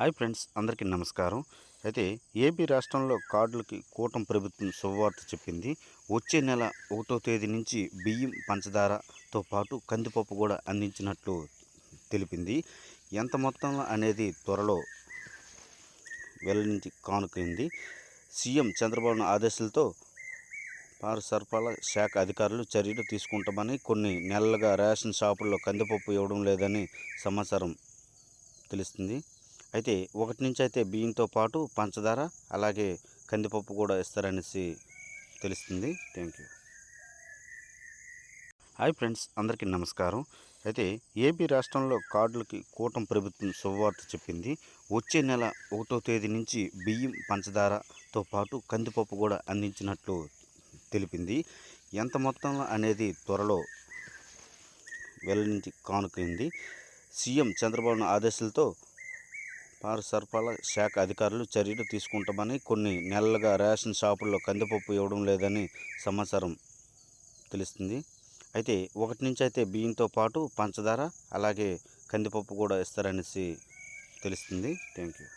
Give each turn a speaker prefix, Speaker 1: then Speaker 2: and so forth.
Speaker 1: Hi friends అందరికీ నమస్కారం. అయితే ఏపీ రాష్ట్రంలో కార్డులకి కూటమి ప్రభుత్వం శుభవార్త చెప్పింది. వచ్చే నెల ఒకటో తేదీ నుంచి బియ్యం పంచదారతో పాటు కందిపప్పు కూడా అందించినట్లు తెలిపింది. ఎంత మొత్తంలో అనేది త్వరలో వెల్లడించి కానుకైంది. సీఎం చంద్రబాబు ఆదేశాలతో పౌర సరఫరాల శాఖ అధికారులు చర్యలు తీసుకుంటామని కొన్ని నెలలుగా రేషన్ షాపుల్లో కందిపప్పు ఇవ్వడం లేదని సమాచారం తెలుస్తుంది. అయితే ఒకటి నుంచి అయితే బియ్యంతో పాటు పంచదార అలాగే కందిపప్పు కూడా ఇస్తారనేసి తెలుస్తుంది. Thank you. హాయ్ ఫ్రెండ్స్ అందరికీ నమస్కారం. అయితే ఏపీ రాష్ట్రంలో కార్డులకి కూటమి ప్రభుత్వం శుభవార్త చెప్పింది. వచ్చే నెల ఒకటో తేదీ నుంచి బియ్యం పంచదారతో పాటు కందిపప్పు కూడా అందించినట్లు తెలిపింది. ఎంత మొత్తంలో అనేది త్వరలో వెల్లడించి కానుకైంది. సీఎం చంద్రబాబు ఆదేశాలతో పౌర సరఫరాల శాఖ అధికారులు చర్యలు తీసుకుంటామని కొన్ని నెలలుగా రేషన్ షాపుల్లో కందిపప్పు ఇవ్వడం లేదని సమాచారం తెలుస్తుంది. అయితే ఒకటి నుంచి అయితే బియ్యంతో పాటు పంచదార అలాగే కందిపప్పు కూడా ఇస్తారనేసి తెలుస్తుంది. Thank you